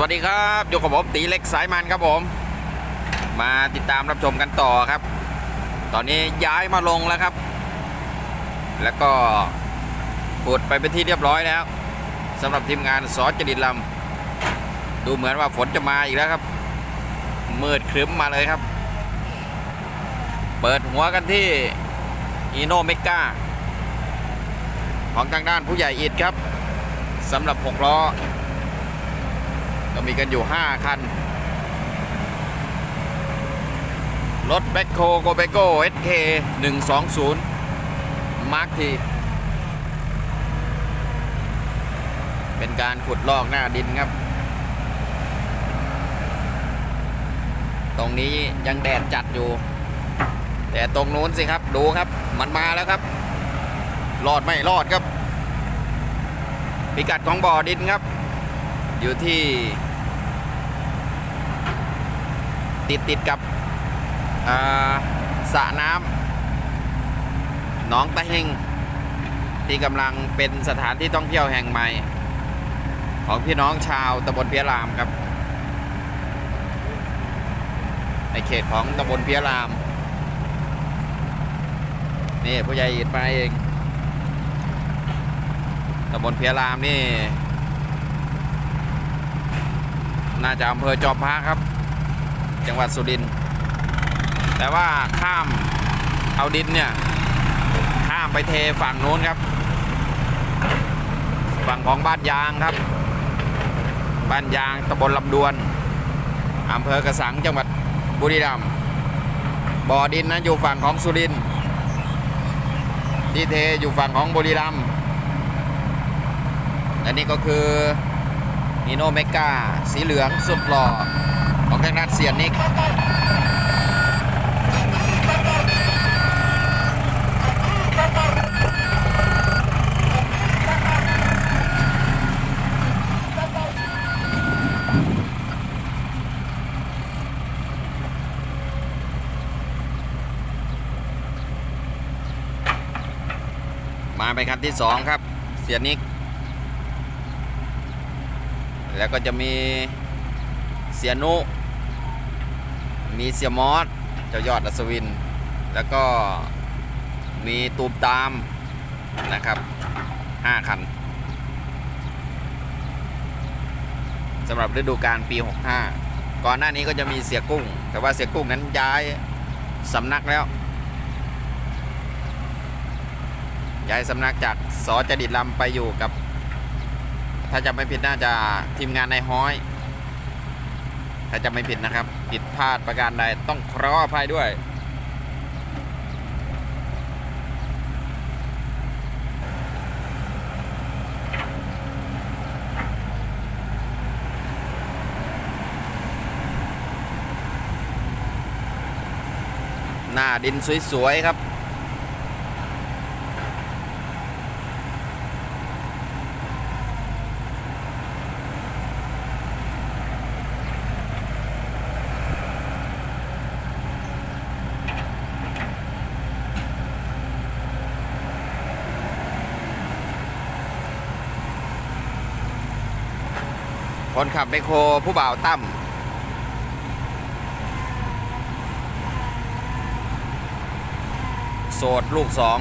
วัสดีครับอยู่กับผมตีเล็กสายมันครับผม มาติดตามรับชมกันต่อครับ ตอนนี้ย้ายมาลงแล้วครับ แล้วก็ขุดไปเป็นที่เรียบร้อยแล้วสำหรับทีมงานสอจดิตลำดูเหมือนว่าฝนจะมาอีกแล้วครับ มืดครึ้มมาเลยครับ เปิดหัวกันที่อีโนเมกาของทางด้านผู้ใหญ่อิดครับสำหรับ6ล้อ ก็มีกันอยู่ 5 คัน รถแบ็คโคโกเบโก้ SK 120มาร์คทีเป็นการขุดลอกหน้าดินครับ ตรงนี้ยังแดดจัดอยู่ แต่ตรงนู้นสิครับดูครับมันมาแล้วครับ รอดไม่รอดครับ พิกัดของบ่อดินครับ อยู่ที่ ติดติดกับสระน้ำหนองตะเฮงที่กำลังเป็นสถานที่ท่องเที่ยวแห่งใหม่ ของพี่น้องชาวตำบลเพียรามครับ ในเขตของตำบลเพียราม นี่ผู้ใหญ่อิดมาเองตำบลเพียรามนี่ น่าจะอำเภอจอมพระครับ จังหวัดสุรินทร์แต่ว่าข้ามเอาดินเนี่ย ข้ามไปเทฝั่งโน้นครับ ฝั่งของบ้านยางครับ บ้านยางตำบลลำดวนอำเภอกระสังจังหวัดบุรีรัมย์บ่อดินนั้นอยู่ฝั่งของสุรินทร์ที่เทอยู่ฝั่งของบุรีรัมย์และนี่ก็คือนีโนเมกาสีเหลืองสุดหล่อ ของทางด้านเสียนนิกมาไปคันที่สองครับ เสียนนิก แล้วก็จะมี เสียนุ มีเสียมอสเจ้ายอดอัศวิน แล้วก็มีตูมตามนะครับห้าคันสำหรับฤดูกาลปี 65 ก่อนหน้านี้ก็จะมีเสียกุ้ง แต่ว่าเสียกุ้งนั้นย้ายสำนักแล้ว ย้ายสำนักจากสอจดิตลำไปอยู่กับ ถ้าจะไม่ผิดน่าจะทีมงานในห้อย ถ้าจะไม่ผิดนะครับ ผิดพลาดประการใดต้องขออภัยด้วยหน้าดินสวยๆครับ คนขับไมโครผู้บ่าวตั้มโสดลูกสอง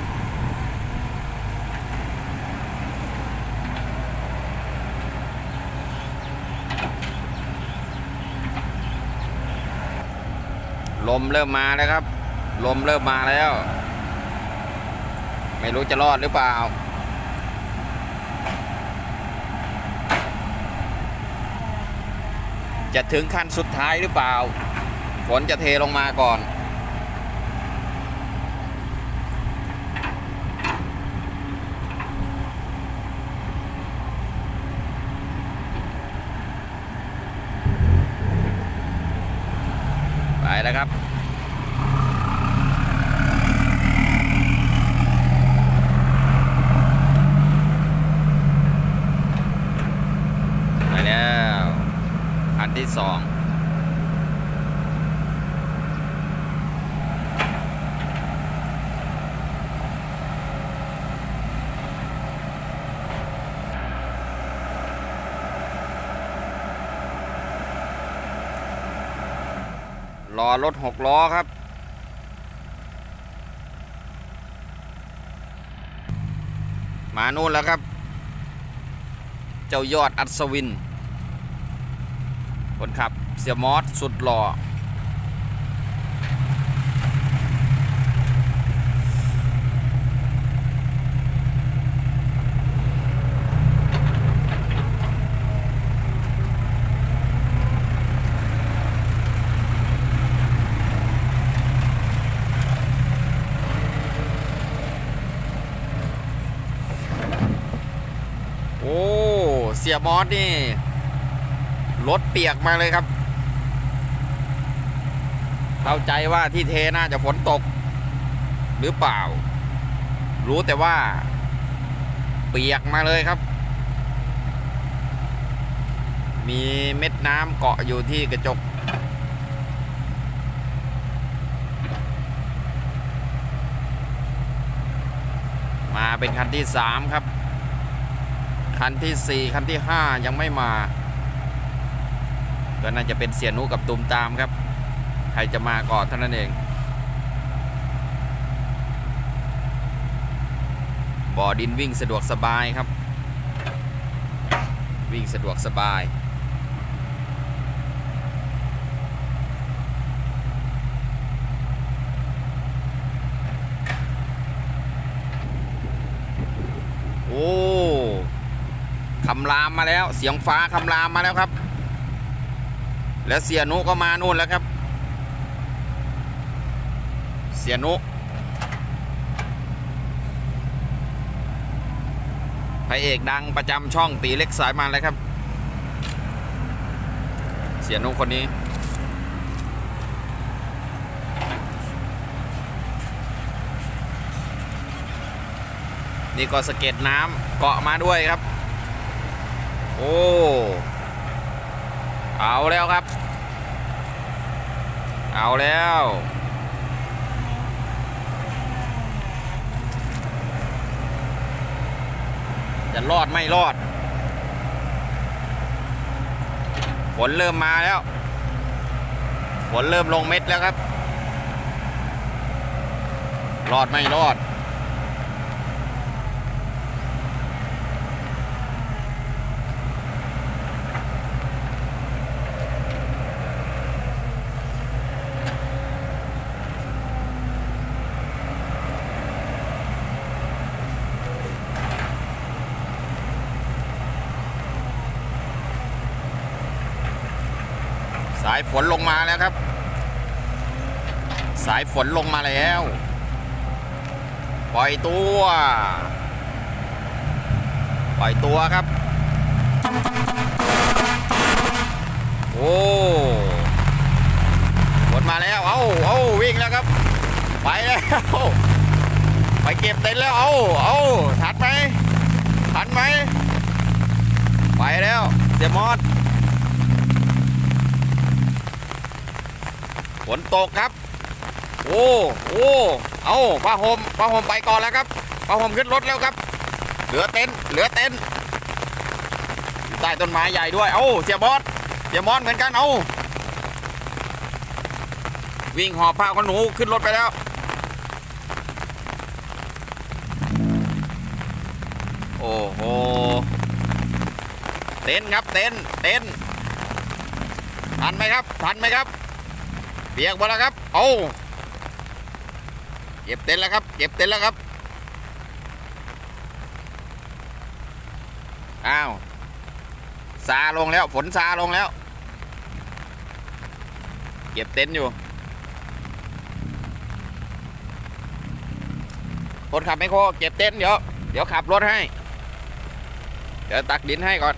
ลมเริ่มมาแล้วครับ ลมเริ่มมาแล้ว ไม่รู้จะรอดหรือเปล่า จะถึงขั้นสุดท้ายหรือเปล่า ฝนจะเทลงมาก่อนไปแล้วครับ สอรอรถหกล้อครับ มานู่นแล้วครับ เจ้ายอดอัศวิน คนขับเสียมอสสุดหล่อโอ้เสียมอสนี่ รถเปียกมาเลยครับ เข้าใจว่าที่เทน่าจะฝนตก หรือเปล่า รู้แต่ว่า เปียกมาเลยครับ มีเม็ดน้ำเกาะอยู่ที่กระจกมาเป็นคันที่สามครับ คันที่สี่คันที่ห้ายังไม่มา ก็น่าจะเป็นเสียนุกับตุมตามครับ ใครจะมาก่อนเท่านั้นเอง บ่อดินวิ่งสะดวกสบายครับ วิ่งสะดวกสบายโอ้คำรามมาแล้ว เสียงฟ้าคำรามมาแล้วครับ แล้วเสียนุก็มานู่นแล้วครับ เสียนุพระเอกดังประจำช่องตีเล็กสายมันเลยครับ เสียนุคนนี้ นี่ก็สเก็ดน้ำเกาะมาด้วยครับ โอ้ เอาแล้วครับ เอาแล้ว จะรอดไม่รอด ฝนเริ่มมาแล้ว ฝนเริ่มลงเม็ดแล้วครับ รอดไม่รอดายฝนลงมาแล้วครับ สายฝนลงมาแล้ว ปล่อยตัว ปล่อยตัวครับ โอ้ฝนมาแล้วเอาเอาวิ่งแล้วครับ ไปแล้วไปเก็บเต็นท์แล้วเอาเอาทันไหมทันไหมไปแล้วเสียมอด ฝนตกครับ โอ้โอ้เอาผ้าห่มผ้าห่มไปก่อนแล้วครับผ้าห่มขึ้นรถแล้วครับ เหลือเต็นเหลือเต็นใต้ต้นไม้ใหญ่ด้วย เอาเสียบอสเสียบอสเหมือนกันเอาวิ่งหอบผ้าขนหนูขึ้นรถไปแล้วโอ้โหเต็นครับเต็นเต็นทันไหมครับทันไหมครับ เปียกหมดแล้วครับเอาเก็บเต็นแล้วครับ เก็บเต็นแล้วครับ อ้าวซาลงแล้ว ฝนซาลงแล้ว เก็บเต็นอยู่คนขับไม่โคเก็บเต็นเดี๋ยว เดี๋ยวขับรถให้ เดี๋ยวตักดินให้ก่อน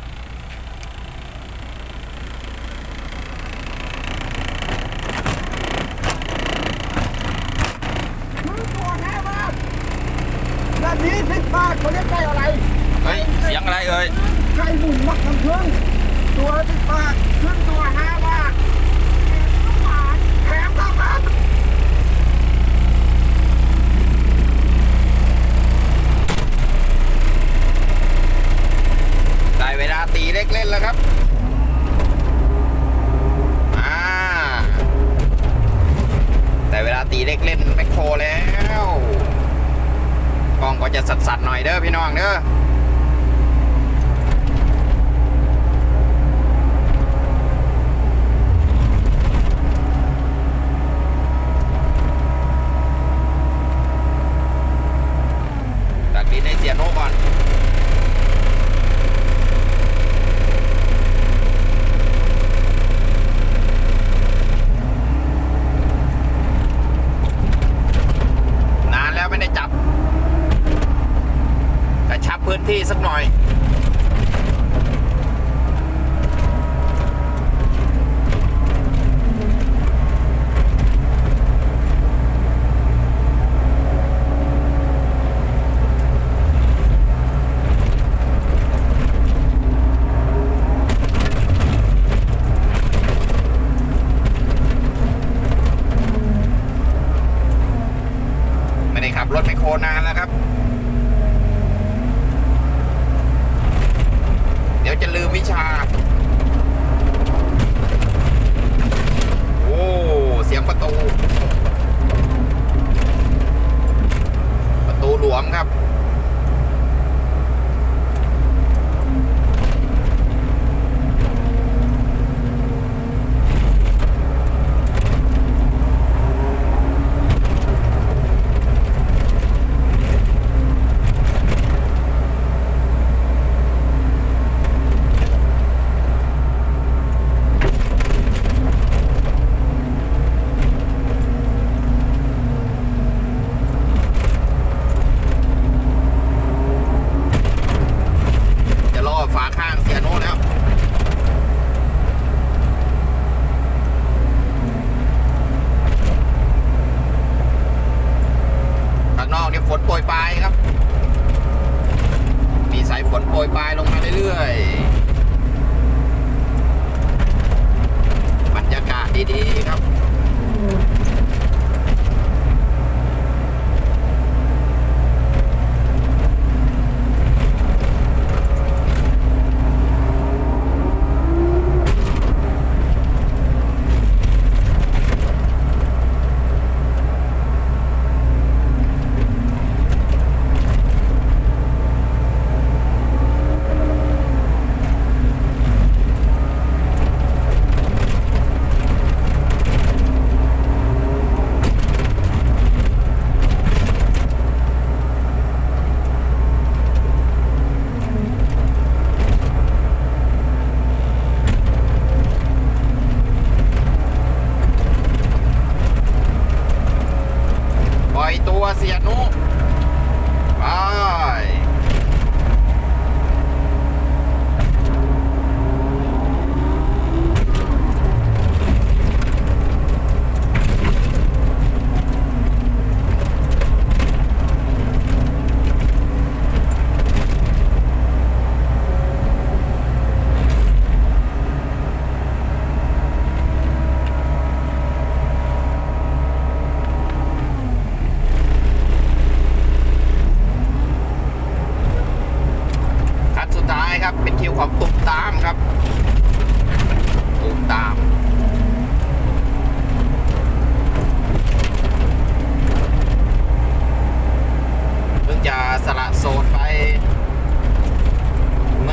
มึงตัวแน่มาก ด้านนี้สิบบาทเขาเรียกไก่อะไรเฮ้ยเสียงอะไรเอ่ยไก่หมุนมักน้ำผึ้งตัวสิบบาทครึ่งตัวห้าบาทแถมเท่ากันได้เวลาตีเล็กเล่นแล้วครับอ่ากเล่นแมคโครแล้วกล้องก็จะ สัดๆหน่อยเด้อพี่น้องเด้อ ตักดินให้เสียโนก่อน นานแล้วไม่ได้จับกระชับพื้นที่สักหน่อย ไม่ได้ขับรถไมคโครนานแล้วครับ เดี๋ยวจะลืมวิชา โอ้ เสียงประตู ประตูหลวมครับ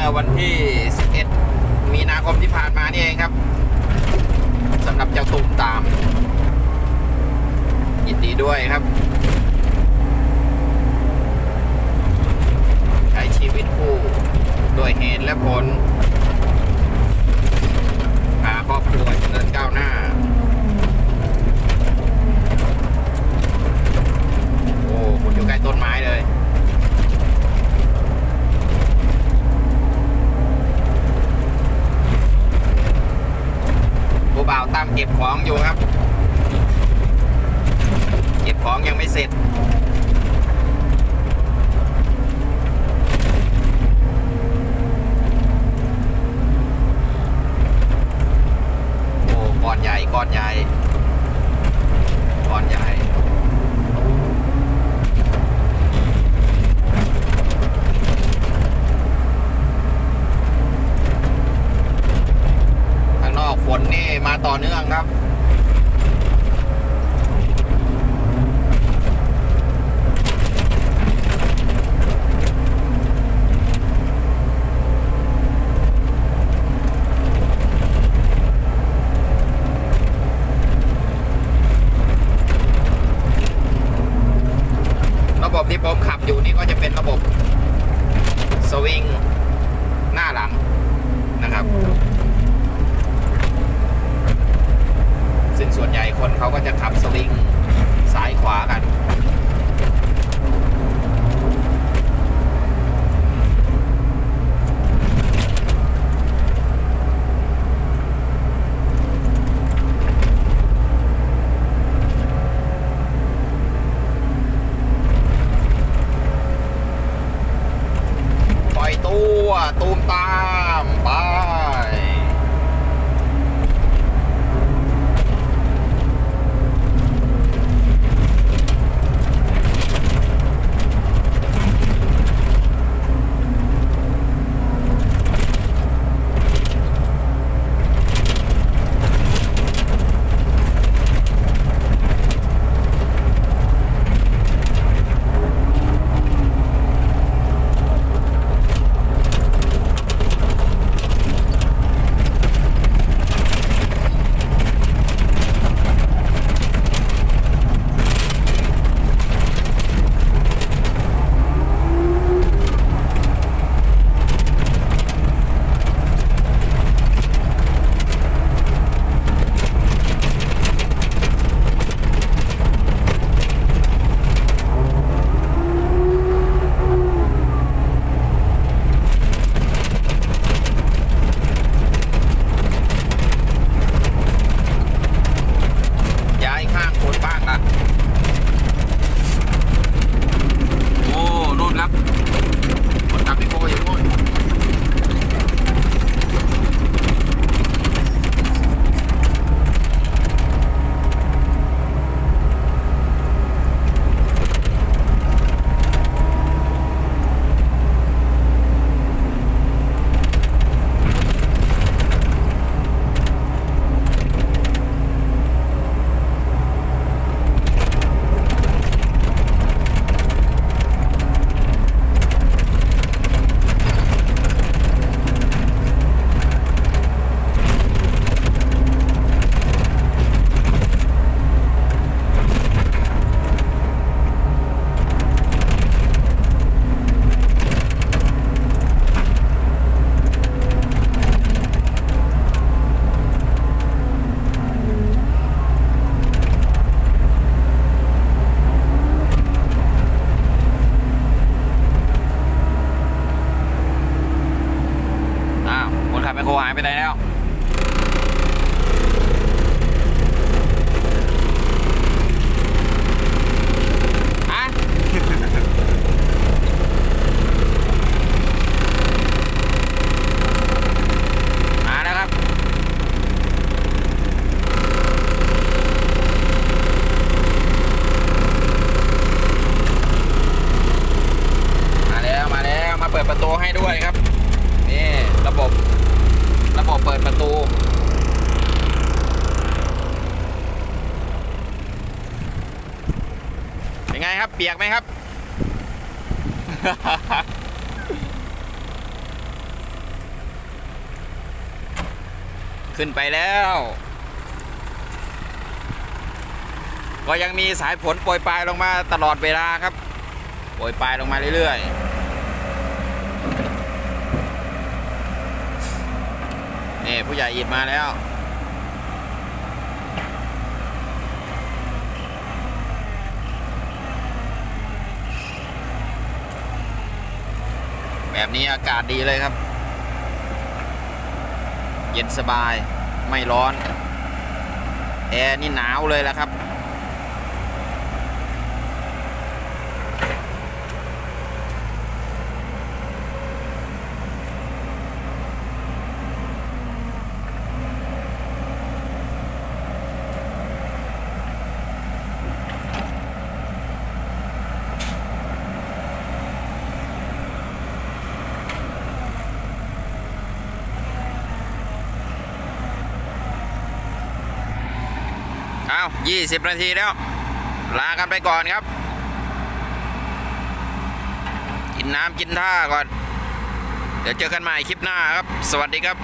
อวันที่ 11 มีนาคมที่ผ่านมานี่เองครับสำหรับเจ้าตุ่มตาม ยินดีด้วยครับ ใช้ชีวิตคู่ด้วยเหตุและผลพาครอบครัวเจริญก้าวหน้าโอ้คุณอยู่ใกล้ต้นไม้เลย ผู้ บ่าวตามเก็บของอยู่ครับ เก็บของยังไม่เสร็จโอ้ก้อนใหญ่ก้อนใหญ่ก้อนใหญ่ ข้างนอก ฝนนี่มาต่อเนื่องครับ ขึ้นไปแล้ว ก็ยังมีสายฝนโปรยปลายลงมาตลอดเวลาครับโปรยปลายลงมาเรื่อยๆนี่ผู้ใหญ่อิดมาแล้วแบบนี้อากาศดีเลยครับ เย็นสบายไม่ร้อน แอร์นี่หนาวเลยแล้วครับ 20 นาทีแล้ว ลากันไปก่อนครับ กินน้ำกินท่าก่อน เดี๋ยวเจอกันใหม่คลิปหน้าครับ สวัสดีครับ